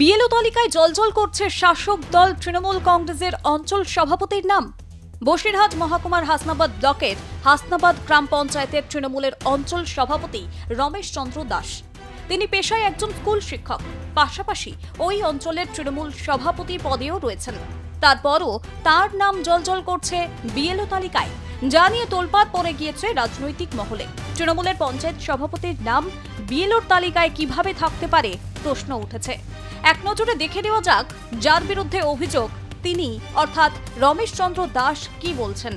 BLO তালিকায় জলজল করছে শাসক দল, তৃণমূল কংগ্রেসের অঞ্চল সভাপতির নাম। বসিরহাট মহকুমার হাসনাবাদ ব্লকের হাসনাবাদ গ্রাম পঞ্চায়েতের তৃণমূলের অঞ্চল সভাপতি রমেশ চন্দ্র দাস। তিনি পেশায় একজন স্কুল শিক্ষক। পাশাপাশি ওই অঞ্চলের তৃণমূল সভাপতি পদেও রয়েছেন। তারপরও তার নাম জলজল করছে বিএলও তালিকায়। যা নিয়ে তোলপাত পড়ে গিয়েছে রাজনৈতিক মহলে। তৃণমূলের পঞ্চায়েত সভাপতির নাম বিএলওর তালিকায় কীভাবে থাকতে পারে প্রশ্ন উঠেছে। এক নজরে দেখে নেওয়া যাক যার বিরুদ্ধে অভিযোগ। তিনি, অর্থাৎ রমেশ চন্দ্র দাস, কি বলছেন?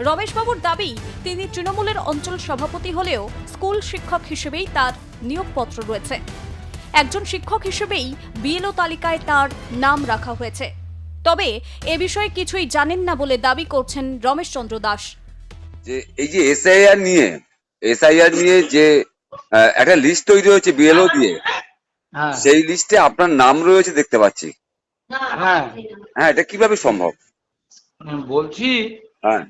রমেশবাবুর দাবি, তিনি তৃণমূলের অঞ্চল সভাপতি হলেও স্কুল শিক্ষক হিসেবেই তার নিয়োগপত্র রয়েছে। একজন শিক্ষক হিসেবেই বিএলও তালিকায় তার নাম রাখা হয়েছে। তবে এ বিষয়ে কিছুই জানেন না বলে দাবি করছেন রমেশচন্দ্র দাস। যে এই যে এসআইআর নিয়ে এসআইআর নিয়ে যে একটা লিস্ট তৈরি হয়েছে বিএলও দিয়ে সেই লিস্টে আপনার নাম রয়েছে দেখতে পাচ্ছি। হ্যাঁ। হ্যাঁ এটা কীভাবে সম্ভব? বলছি হ্যাঁ।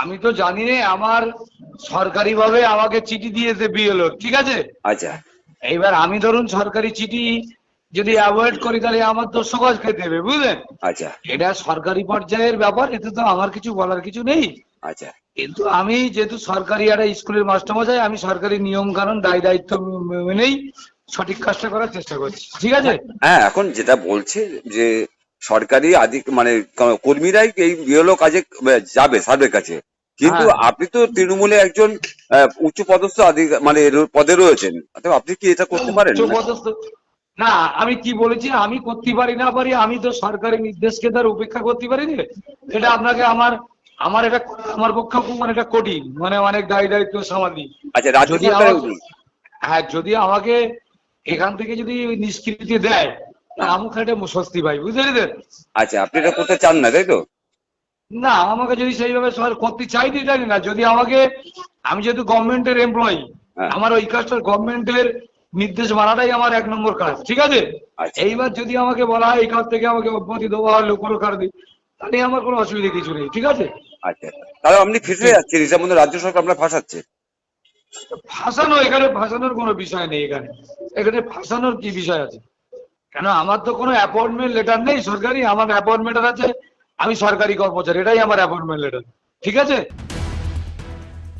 আমি তো জানি না আমার সরকারি ভাবে আমাকে চিঠি দিয়েছে বিএলও ঠিক আছে? আচ্ছা। এইবার আমি ধরুন সরকারি চিঠি যদি অ্যাভয়েড করি তাহলে আমার তো সকাজ খেতে হবে বুঝলেন? আচ্ছা। এটা সরকারি পর্যায়ের ব্যাপার এতে তো আমার কিছু বলার কিছু নেই। আচ্ছা। কিন্তু আমি যেহেতু সরকারি একটা স্কুলের মাস্টারমশাই আমি সরকারি নিয়ম কানুন দায় দায়িত্ব মেনেই সঠিক কাজটা করার চেষ্টা করছি। ঠিক আছে? হ্যাঁ এখন যেটা বলছে যে সরকারি আধিক মানে কর্মীরাই এই বিএলও কাজে যাবে সার্ভের কাছে। কিন্তু হ্যাঁ। আপনি তো তৃণমূলে একজন উচ্চ পদস্থ মানে পদে রয়েছেন। আপনি কি এটা করতে পারেন? উচ্চ পদস্থ না আমি কি বলেছি আমি করতে পারি না পারি আমি তো সরকারি নির্দেশকে তার উপেক্ষা করতে পারি না এটা আপনাকে আমার আমার এটা আমার পক্ষে মানে এটা কঠিন। মানে অনেক দায় দায়িত্ব সামালি আচ্ছা যদি হ্যাঁ যদি আমাকে এখান থেকে যদি নিষ্কৃতি দেয় আমি একটা স্বস্তি পাই বুঝতে পেরেছেন? আচ্ছা আপনি এটা করতে চান না তাই তো? না আমাকে যদি সেইভাবে করতে চাইতে জানি না। যদি আমাকে আমি যেহেতু গভর্নমেন্টের এমপ্লয়ি হ্যাঁ। আমার ওই কাজটা গভর্নমেন্টের নির্দেশ মানাটাই আমার এক নম্বর কাজ ঠিক আছে? আচ্ছা। এইবার যদি আমাকে বলা হয় এই কাজ থেকে আমাকে অব্যাহতি দেওয়া হয় লোক কার দিই তাহলে আমার কোনো অসুবিধা কিছু নেই ঠিক আছে? আচ্ছা। তাহলে আপনি ফিরে যাচ্ছেন মধ্যে রাজ্য সরকার আপনার ফাঁসাচ্ছে। ফাঁসানো, এখানে ফাঁসানোর কোনো বিষয় নেই এখানে। এখানে ফাঁসানোর কি বিষয় আছে? কেন আমার তো কোনো অ্যাপয়েন্টমেন্ট লেটার নেই সরকারি? আমার অ্যাপয়েন্টমেন্ট আছে, আমি সরকারি কর্মচারী, এটাই আমার অ্যাপয়েন্টমেন্ট লেটার ঠিক আছে?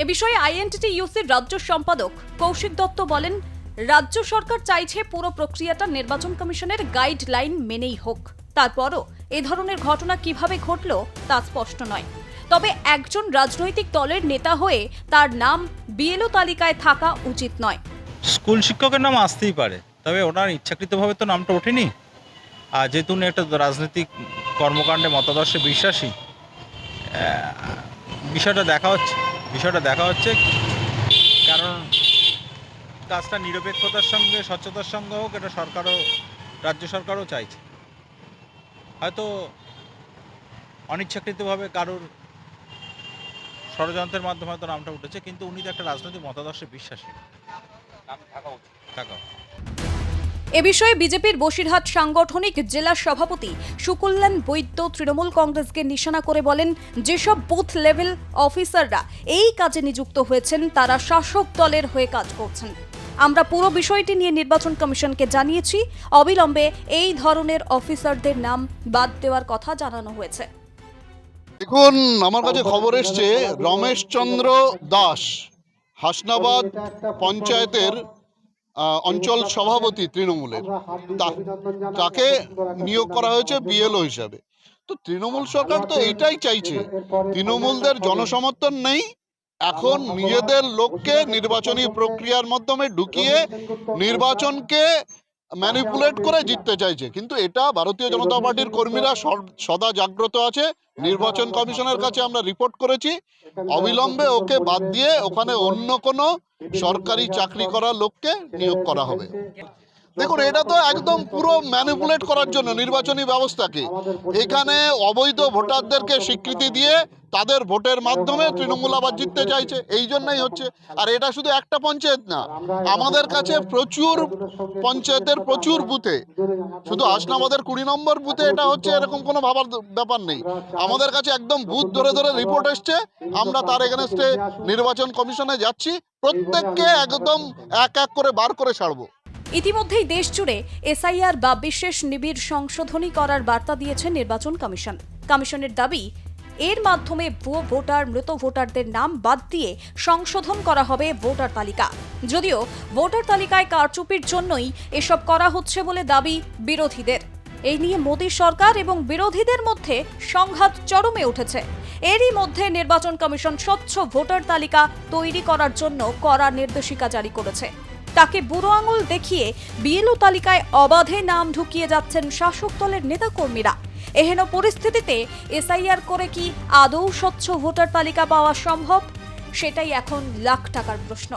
এ বিষয়ে আইএনটিটি ইউসির রাজ্য সম্পাদক কৌশিক দত্ত বলেন, রাজ্য সরকার চাইছে পুরো প্রক্রিয়াটা নির্বাচন কমিশনের গাইডলাইন মেনেই হোক। তারপরও এ ধরনের ঘটনা কীভাবে ঘটল তা স্পষ্ট নয়। তবে একজন রাজনৈতিক দলের নেতা হয়ে তার নাম বিএলও তালিকায় থাকা উচিত নয়। স্কুল শিক্ষকের নাম আসতেই পারে, তবে ওনার ইচ্ছাকৃতভাবে তো নামটা ওঠেনি। আর যেহেতু উনি একটা রাজনৈতিক কর্মকাণ্ডে মতাদর্শে বিশ্বাসী বিষয়টা দেখা হচ্ছে, বিষয়টা দেখা হচ্ছে, কারণ কাজটা নিরপেক্ষতার সঙ্গে, স্বচ্ছতার সঙ্গে হোক, এটা সরকারও, রাজ্য সরকারও চাইছে। হয়তো অনিচ্ছাকৃতভাবে কারোর ষড়যন্ত্রের মাধ্যমে হয়তো নামটা উঠেছে কিন্তু উনি তো একটা রাজনৈতিক মতাদর্শে বিশ্বাসী। থাকা। এ বিষয়ে বিজেপির বসিরহাট সাংগঠনিক জেলা সভাপতি সুকল্যাণ বৈদ্য তৃণমূল কংগ্রেসকে নিশানা করে বলেন যেসব বুথ লেভেল অফিসাররা এই কাজে নিযুক্ত হয়েছেন তারা শাসক দলের হয়ে কাজ করছেন। আমরা পুরো বিষয়টি নিয়ে নির্বাচন কমিশনকে জানিয়েছি। অবিলম্বে এই ধরনের অফিসারদের নাম বাদ দেওয়ার কথা জানানো হয়েছে। দেখুন আমার কাছে খবর এসছে রমেশ চন্দ্র দাস হাসনাবাদ পঞ্চায়েতের অঞ্চল সভাপতি তৃণমূলের। তাকে নিয়োগ করা হয়েছে বিএলও হিসাবে। তো তৃণমূল সরকার তো এইটাই চাইছে তৃণমূলদের জনসমর্থন নেই। এখন নিজেদের লোককে নির্বাচনী প্রক্রিয়ার মাধ্যমে ঢুকিয়ে নির্বাচনকে ম্যানিপুলেট করে জিততে চাইছে। কিন্তু এটা ভারতীয় জনতা পার্টির কর্মীরা সদা জাগ্রত আছে। নির্বাচন কমিশনের কাছে আমরা রিপোর্ট করেছি। অবিলম্বে ওকে বাদ দিয়ে ওখানে অন্য কোনো সরকারি চাকরি করা লোককে নিয়োগ করা হবে। দেখুন এটা তো একদম পুরো ম্যানিপুলেট করার জন্য নির্বাচনী ব্যবস্থাকে এখানে অবৈধ ভোটারদেরকে স্বীকৃতি দিয়ে তাদের ভোটের মাধ্যমে তৃণমূল আবার জিততে চাইছে। এই জন্যই হচ্ছে। আর এটা শুধু একটা পঞ্চায়েত না আমাদের কাছে প্রচুর পঞ্চায়েতের প্রচুর বুথে। শুধু হাসনাবাদের কুড়ি নম্বর বুথে এটা হচ্ছে এরকম কোনো ভাবার ব্যাপার নেই। আমাদের কাছে একদম বুথ ধরে ধরে রিপোর্ট এসছে। আমরা তার এগেনস্টে নির্বাচন কমিশনে যাচ্ছি। প্রত্যেককে একদম এক এক করে বার করে ছাড়বো। ইতিমধ্যেই দেশ জুড়ে এসআইআর বা বিশেষ নিবিড় সংশোধনী করার বার্তা দিয়েছে নির্বাচন কমিশন। কমিশনের দাবি, এর মাধ্যমে ভুয়ো ভোটার, মৃত ভোটারদের নাম বাদ দিয়ে সংশোধন করা হবে ভোটার তালিকা। যদিও ভোটার তালিকায় কারচুপির জন্যই এসব করা হচ্ছে বলে দাবি বিরোধীদের। এই নিয়ে মোদী সরকার এবং বিরোধীদের মধ্যে সংঘাত চরমে উঠেছে। এরই মধ্যে নির্বাচন কমিশন স্বচ্ছ ভোটার তালিকা তৈরি করার জন্য কড়া নির্দেশিকা জারি করেছে। তাকে বুড়ো আঙুল দেখিয়ে বিএলও তালিকায় অবাধে নাম ঢুকিয়ে যাচ্ছেন শাসক দলের নেতাকর্মীরা। এহেন পরিস্থিতিতে এসআইআর করে কি আদৌ স্বচ্ছ ভোটার তালিকা পাওয়া সম্ভব? সেটাই এখন লাখ টাকার প্রশ্ন।